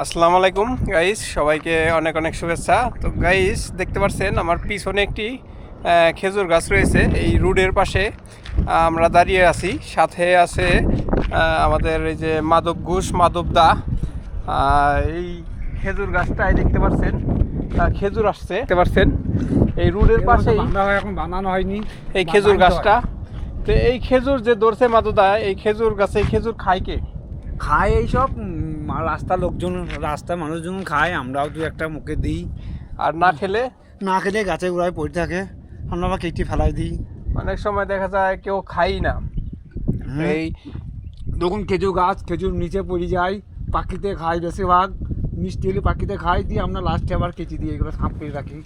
আসসালামু আলাইকুম গাইস সবাইকে অনেক অনেক শুভেচ্ছা। তো গাইস দেখতে পাচ্ছেন আমার পিছনে একটি খেজুর গাছ রয়েছে এই রোডের পাশে আমরা দাঁড়িয়ে আছি। সাথে আছে আমাদের এই যে মাধব ঘোষ মাধব দা। এই খেজুর গাছটাই দেখতে পাচ্ছেন খেজুর আসছে দেখতে পাচ্ছেন এই রোডের পাশেই এখন বানানো হয়নি। এই খেজুর গাছটা। তো এই খেজুর যে ধরছে মাদুদা এই খেজুর গাছে এই খেজুর খায় কে? খায় এইসব রাস্তা লোকজন রাস্তা মানুষজন খায় আমরাও দু একটা মুখে দিই। আর না খেলে? না খেলে গাছে গোড়ায় পড়ে থাকে। আমরা আবার কেটে ফেলাই দিই। অনেক সময় দেখা যায় কেউ খাই না। এই তখন খেজুর গাছ খেজুর নিচে পড়ে যায় পাখিতে খায় বেশিরভাগ। মিষ্টি হলে পাখিতে খাই দিয়ে আমরা লাস্টে আবার কেটে দিই এগুলো সাপ করে রাখি।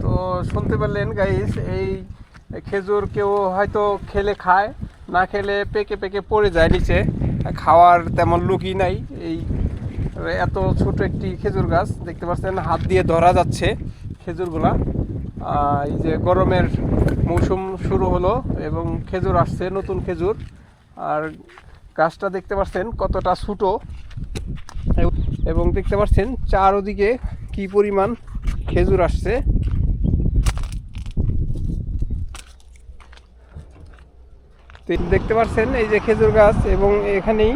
তো শুনতে পারলেন গাইস এই খেজুর কেউ হয়তো খেলে খায় না খেলে পেকে পেকে পড়ে যায় নিচে। খাওয়ার তেমন লুকই নাই। এই এত ছোট একটি খেজুর গাছ, দেখতে পাচ্ছেন, হাত দিয়ে ধরা যাচ্ছে খেজুরগুলা। এই যে গরমের মৌসুম শুরু হলো এবং খেজুর আসছে, নতুন খেজুর। আর গাছটা দেখতে পাচ্ছেন কতটা ছোটো। এবং দেখতে পাচ্ছেন চারোদিকে কি পরিমাণ খেজুর আসছে তো এই দেখতে পাচ্ছেন এই যে খেজুর গাছ এবং এখানেই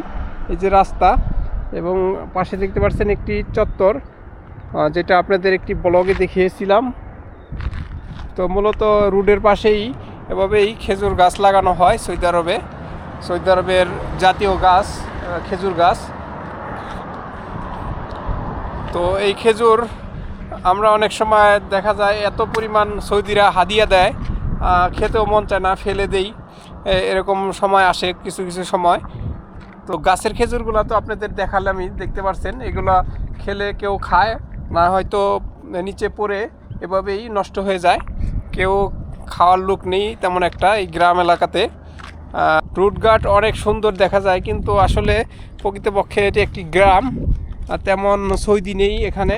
এই যে রাস্তা এবং পাশে দেখতে পাচ্ছেন একটি চত্বর যেটা আপনাদের একটি ব্লগে দেখিয়েছিলাম। তো মূলত রোডের পাশেই এভাবেই খেজুর গাছ লাগানো হয় সৌদি আরবে। সৌদি আরবের জাতীয় গাছ খেজুর গাছ। তো এই খেজুর আমরা অনেক সময় দেখা যায় এত পরিমাণ সৌদিরা হাদিয়া দেয় খেতেও মন চায় না, ফেলে দেই। এরকম সময় আসে, কিছু কিছু সময়। তো গাছের খেজুরগুলো তো আপনাদের দেখালে আমি দেখতে পাচ্ছেন এগুলো খেলে কেউ খায়, না হয়তো নিচে পড়ে এভাবেই নষ্ট হয়ে যায়। কেউ খাওয়ার লোক নেই তেমন একটা এই গ্রাম এলাকাতে। রুট গার্ড অনেক সুন্দর দেখা যায়, কিন্তু আসলে প্রকৃতপক্ষে এটি একটি গ্রাম। তেমন সৌদি নেই এখানে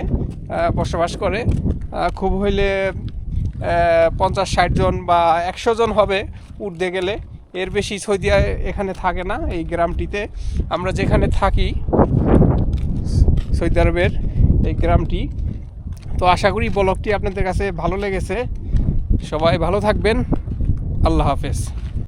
বসবাস করে। খুব হইলে পঞ্চাশ, ষাট জন বা একশো জন হবে উঠতে গেলে। এর বেশি সৌদি এখানে থাকে না, এই গ্রামটিতে। আমরা যেখানে থাকি, সৌদি আরবের এই গ্রামটি। তো আশা করি ব্লগটি আপনাদের কাছে ভালো লেগেছে। সবাই ভালো থাকবেন। আল্লাহ হাফেজ।